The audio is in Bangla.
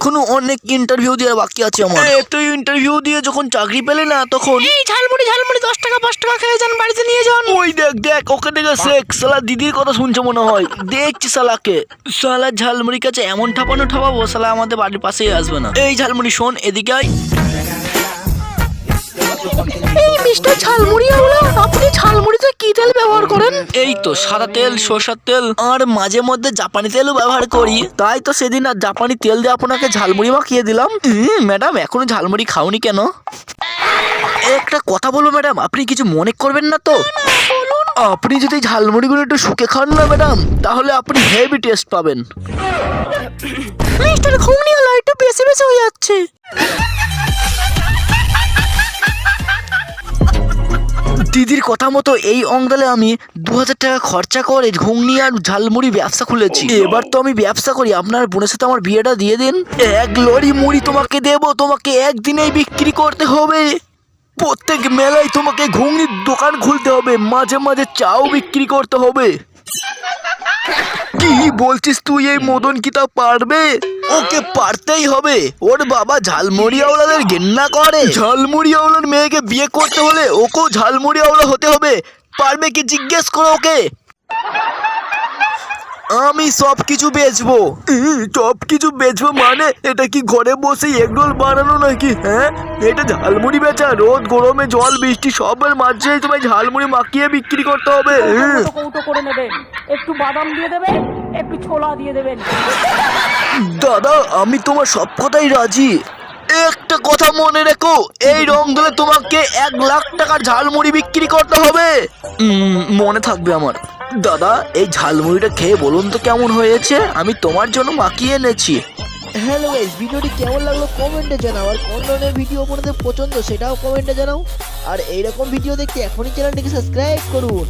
এখনও অনেক ইন্টারভিউ দেওয়ার বাকি আছে আমার। একটু ইন্টারভিউ দিয়ে যখন চাকরি পেলে না তখন এই ঝালমুড়ি ঝালমুড়ি দশ টাকা পাঁচ টাকা খেয়ে যান বাড়িতে নিয়ে যান। ওই দেখ দেখ ওকে দেখে শেখ সালা দিদির কথা শুনছে মনে হয়। দেখছি সালাকে সালা ঝালমুড়ি কাছে এমন ঠাপানো ঠাপাবো সালা আমাদের বাড়ির পাশেই আসবে না। এই ঝালমুড়ি শোন এদিকে আয়। এই মিস্টার ঝালমুড়ি আমরা তেল ব্যবহার করেন? এই তো সাদা তেল সরষার তেল আর মাঝে মধ্যে জাপানি তেলও ব্যবহার করি। তাই তো সেদিন আর জাপানি তেল দিয়ে আপনাকে ঝালমুড়ি মাখিয়ে দিলাম। ম্যাডাম এখনও ঝালমুড়ি খাওনি কেন? একটা কথা বলব ম্যাডাম আপনি কিছু মনে করবেন না তো? আপনি যদি ঝালমুড়িগুলো একটু শুকে খান না ম্যাডাম তাহলে আপনি হেভি টেস্ট পাবেন। মিস্টার ঘুমনি দিদির কথা মতো এই অঙ্গলে আমি দু হাজার টাকা খরচা করে ঘুগনি আর ঝালমুড়ি ব্যবসা খুলেছি। এবার তো আমি ব্যবসা করি। আপনার বোনের সাথে আমার বিয়েটা দিয়ে দিন। এক লরি মুড়ি তোমাকে দেবো। তোমাকে একদিনেই বিক্রি করতে হবে। প্রত্যেক মেলায় তোমাকে ঘুগনির দোকান খুলতে হবে। মাঝে মাঝে চাও বিক্রি করতে হবে। কি বলছিস তুই? এই মদন কি তা পারবে? ওকে পারতেই হবে। ওর বাবা ঝালমুড়িয়াওয়ালাদের ঘেন্না করে। ঝালমুড়িয়াওয়ালার মেয়েকে বিয়ে করতে হলে ওকেও ঝালমুড়িয়াওয়ালা হতে হবে। পারবে কি জিজ্ঞেস করো ওকে? আমি সব কিছু বেচবো। সব কিছু বেচবো মানে? এটা কি ঘরে বসে এগরোল বানানো নাকি হ্যাঁ? এটা ঝালমুড়ি বেচা রোদ গরমে জল বৃষ্টি সবের মাঝে তোমায় ঝালমুড়ি মাখিয়ে বিক্রি করতে হবে। কৌটো কৌটো করে নেবেন। একটু বাদাম দিয়ে দেবেন একটু ছোলা দিয়ে দেবেন। দাদা, আমি তোমার সব কথাই রাজি। একটা কথা মনে রেখো, এই রং ধরে তোমাকে এক লাখ টাকার ঝালমুড়ি বিক্রি করতে হবে। মনে থাকবে আমার। দাদা, এই ঝালমুড়িটা খেয়ে বলুন তো কেমন হয়েছে? আমি তোমার জন্য মাখিয়ে এনেছি। হ্যালো গাইস ভিডিওটি কেমন লাগল কমেন্টে জানাও, আর কোন ধরনের ভিডিও আপনাদের পছন্দ সেটাও কমেন্টে জানাও। আর এইরকম ভিডিও দেখতে এখনই চ্যানেলটিকে সাবস্ক্রাইব করুন।